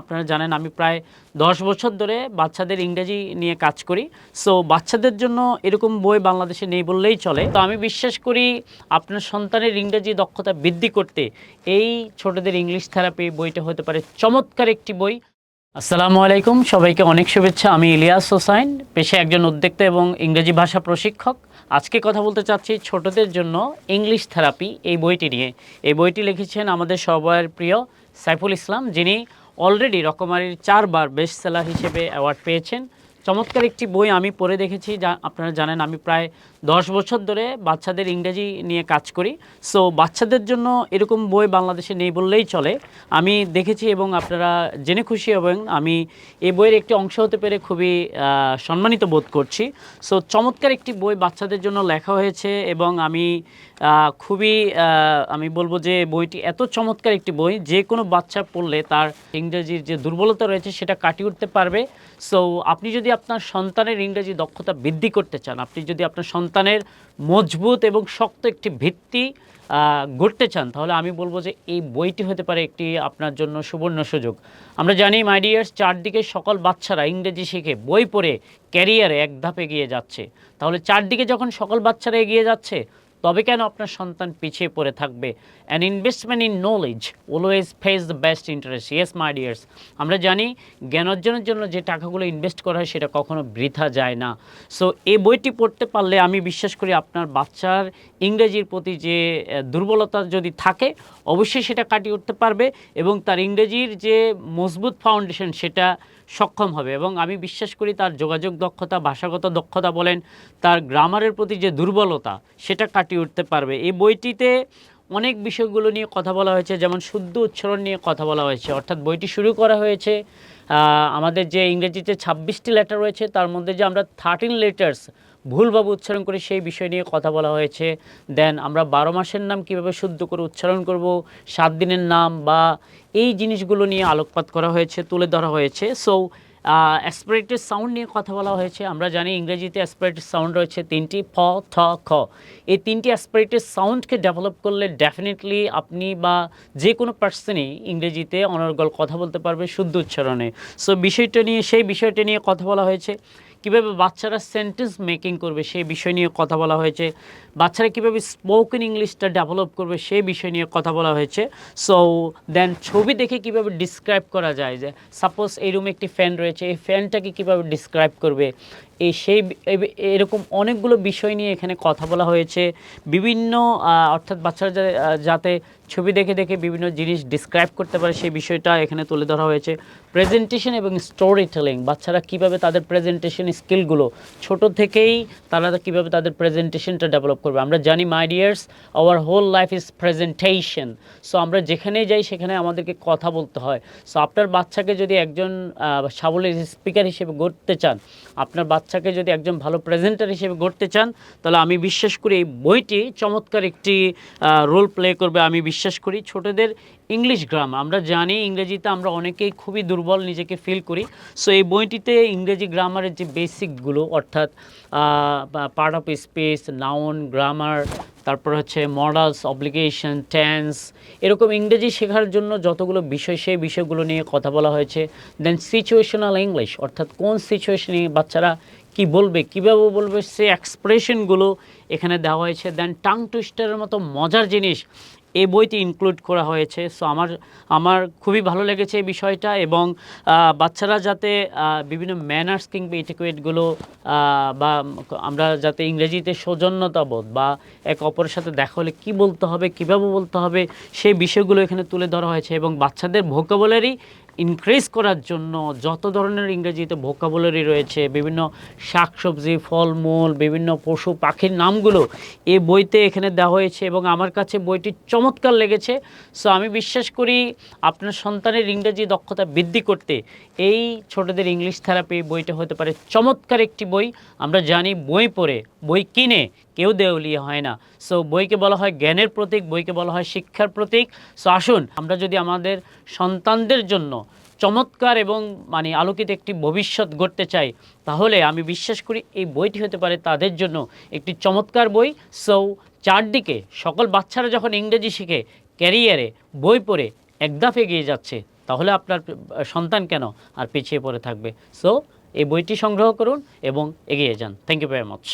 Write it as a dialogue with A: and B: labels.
A: আপনারা জানেন আমি প্রায় দশ বছর ধরে বাচ্চাদের ইংরেজি নিয়ে কাজ করি। সো বাচ্চাদের জন্য এরকম বই বাংলাদেশে নেই বললেই চলে। তো আমি বিশ্বাস করি আপনার সন্তানের ইংরেজি দক্ষতা বৃদ্ধি করতে এই ছোটদের ইংলিশ থেরাপি বইটা হতে পারে চমৎকার একটি বই। আসসালামু আলাইকুম, সবাইকে অনেক শুভেচ্ছা। আমি ইলিয়াস হোসাইন, পেশে একজন উদ্যোক্তা এবং ইংরেজি ভাষা প্রশিক্ষক। আজকে কথা বলতে চাচ্ছি ছোটদের জন্য ইংলিশ থেরাপি এই বইটি নিয়ে। এই বইটি লিখেছেন আমাদের সবার প্রিয় সাইফুল ইসলাম, যিনি অলরেডি রকমারির চারবার বেস্ট সেলার হিসেবে অ্যাওয়ার্ড পেয়েছেন। চমৎকার একটি বই আমি পড়ে দেখেছি, যা আপনারা জানেন আমি প্রায় দশ বছর ধরে বাচ্চাদের ইংরেজি নিয়ে কাজ করি। সো বাচ্চাদের জন্য এরকম বই বাংলাদেশে নেই বললেই চলে। আমি দেখেছি এবং আপনারা জেনে খুশি হবেন, আমি এই বইয়ের একটি অংশ হতে পেরে খুবই সম্মানিত বোধ করছি। সো চমৎকার একটি বই বাচ্চাদের জন্য লেখা হয়েছে এবং আমি খুবই আমি বলব যে বইটি এত চমৎকার একটি বই, যে কোনো বাচ্চা পড়লে তার ইংরেজির যে দুর্বলতা রয়েছে সেটা কাটিয়ে উঠতে পারবে। সো আপনি যদি আপনার সন্তানের ইংরেজি দক্ষতা বৃদ্ধি করতে চান, আপনি যদি আপনার সন্তানের মজবুত এবং শক্ত একটি ভিত্তি গড়তে চান, তাহলে আমি বলব যে এই বইটি হতে পারে একটি আপনার জন্য সুবর্ণ সুযোগ। আমরা জানি মাইডিয়ার্স চারদিকে সকল বাচ্চারা ইংরেজি শিখে বই পড়ে ক্যারিয়ারে এক ধাপ এগিয়ে যাচ্ছে। তাহলে চারদিকে যখন সকল বাচ্চারা এগিয়ে যাচ্ছে তবে কেন আপনার সন্তান পিছিয়ে পড়ে থাকবে? An investment in knowledge always face the best interest yes my dears আমরা জানি জ্ঞান অর্জনের জন্য যে টাকাগুলো ইনভেস্ট করা হয় সেটা কখনো বৃথা যায় না। সো এই বইটি পড়তে পারলে আমি বিশ্বাস করি আপনার বাচ্চার ইংরেজির প্রতি যে দুর্বলতা যদি থাকে, অবশ্যই সেটা কাটিয়ে উঠতে পারবে এবং তার ইংরেজির যে মজবুত ফাউন্ডেশন সেটা সক্ষম হবে এবং আমি বিশ্বাস করি তার যোগাযোগ দক্ষতা, ভাষাগত দক্ষতা বলেন, তার গ্রামারের প্রতি যে দুর্বলতা সেটা কাটিয়ে উঠতে পারবে। এই বইটিতে অনেক বিষয়গুলো নিয়ে কথা বলা হয়েছে, যেমন শুদ্ধ উচ্চারণ নিয়ে কথা বলা হয়েছে। অর্থাৎ বইটি শুরু করা হয়েছে আমাদের যে ইংরেজিতে ছাব্বিশটি লেটার রয়েছে, তার মধ্যে যে আমরা থার্টিন লেটার্স ভুলভাবে উচ্চারণ করি, সেই বিষয় নিয়ে কথা বলা হয়েছে। দেন আমরা বারো মাসের নাম কীভাবে শুদ্ধ করে উচ্চারণ করব, সাত দিনের নাম বা এই জিনিসগুলো নিয়ে আলোকপাত করা হয়েছে, তুলে ধরা হয়েছে। সো অ্যাসপিরেটেড সাউন্ড নিয়ে কথা বলা হয়েছে। আমরা জানি ইংরেজিতে অ্যাসপিরেটেড সাউন্ড রয়েছে তিনটি, ফ, থ, খ। এই তিনটি অ্যাসপিরেটেড সাউন্ডকে ডেভেলপ করলে ডেফিনেটলি আপনি বা যে কোনো পার্সনই ইংরেজিতে অনর্গল কথা বলতে পারবে শুদ্ধ উচ্চারণে। সো বিষয়টা নিয়ে, সেই বিষয়টা নিয়ে কথা বলা হয়েছে। কীভাবে বাচ্চারা সেন্টেন্স মেকিং করবে সেই বিষয় নিয়ে কথা বলা হয়েছে, বাচ্চারা কীভাবে স্পোকেন ইংলিশটা ডেভেলপ করবে সেই বিষয় নিয়ে কথা বলা হয়েছে। সো দেন ছবি দেখে কীভাবে ডিসক্রাইব করা যায় যে সাপোজ এই রুমে একটি ফ্যান রয়েছে, এই ফ্যানটাকে কীভাবে ডিসক্রাইব করবে? এই সেই এরকম অনেকগুলো বিষয় নিয়ে এখানে কথা বলা হয়েছে। বিভিন্ন অর্থাৎ বাচ্চারা যাতে ছবি দেখে দেখে বিভিন্ন জিনিস ডিসক্রাইব করতে পারে সেই বিষয়টা এখানে তুলে ধরা হয়েছে। প্রেজেন্টেশন এবং স্টোরি টেলিং বাচ্চারা কীভাবে তাদের প্রেজেন্টেশন স্কিলগুলো ছোট থেকেই তারা কীভাবে তাদের প্রেজেন্টেশনটা ডেভেলপ করবে। আমরা জানি my dears our whole life is presentation so আমরা যেখানেই যাই সেখানে আমাদেরকে কথা বলতে হয়। সো আপনার বাচ্চাকে যদি একজন আহ, সাবলীল স্পিকার হিসেবে গড়তে চান আপনার বাচ্চাকে যদি একজন ভালো প্রেজেন্টার হিসেবে গড়তে চান, তাহলে আমি বিশ্বাস করি এই বইটি চমৎকার একটি রোল প্লে করবে। আমি বিশ্বাস করি ছোটদের ইংলিশ গ্রাম আমরা জানি ইংরেজিতে আমরা অনেকেই খুবই দুর্বল নিজেকে ফিল করি। সো এই বইটিতে ইংরেজি গ্রামারের যে বেসিকগুলো অর্থাৎ part of space noun grammar তারপর হচ্ছে মডালস অব্লিগেশন টেন্স এরকম ইংরেজি শেখার জন্য যতগুলো বিষয়, সেই বিষয়গুলো নিয়ে কথা বলা হয়েছে। দেন সিচুয়েশনাল ইংলিশ অর্থাৎ কোন সিচুয়েশনে বাচ্চারা কি বলবে, কীভাবে বলবে, সে এক্সপ্রেশনগুলো এখানে দেওয়া হয়েছে। দেন টাং টুইস্টারের মতো মজার জিনিস এই বইটি ইনক্লুড করা হয়েছে। সো আমার আমার খুবই ভালো লেগেছে এই বিষয়টা এবং বাচ্চারা যাতে বিভিন্ন ম্যানার্স কিংবা ইটিকুয়েটগুলো বা আমরা যাতে ইংরেজিতে সৌজন্যতাবোধ বা এক অপরের সাথে দেখা হলে কী বলতে হবে, কীভাবে বলতে হবে, সেই বিষয়গুলো এখানে তুলে ধরা হয়েছে এবং বাচ্চাদের ভোকাবুলারি ইনক্রিজ করার জন্য যত ধরনের ইংরেজিতে ভোকাবুলারি রয়েছে, বিভিন্ন শাকসবজি, ফলমূল, বিভিন্ন পশু পাখির নামগুলো এই বইতে এখানে দেওয়া হয়েছে এবং আমার কাছে বইটি চমৎকার লেগেছে। সো আমি বিশ্বাস করি আপনার সন্তানের ইংরেজি দক্ষতা বৃদ্ধি করতে এই ছোটদের ইংলিশ থেরাপি বইটা হতে পারে চমৎকার একটি বই। আমরা জানি বই পড়ে, বই কিনে কেউ দেউলিয়া হয় না। সো বইকে বলা হয় জ্ঞানের প্রতীক, বইকে বলা হয় শিক্ষার প্রতীক। সো আসুন আমরা যদি আমাদের সন্তানদের জন্য চমৎকার এবং মানে আলোকিত একটি ভবিষ্যৎ গড়তে চাই, তাহলে আমি বিশ্বাস করি এই বইটি হতে পারে তাদের জন্য একটি চমৎকার বই। সো চারদিকে সকল বাচ্চারা যখন ইংরেজি শিখে ক্যারিয়ারে বই পড়ে একদাফ এগিয়ে যাচ্ছে, তাহলে আপনার সন্তান কেন আর পিছিয়ে পড়ে থাকবে? সো এই বইটি সংগ্রহ করুন এবং এগিয়ে যান। Thank you very much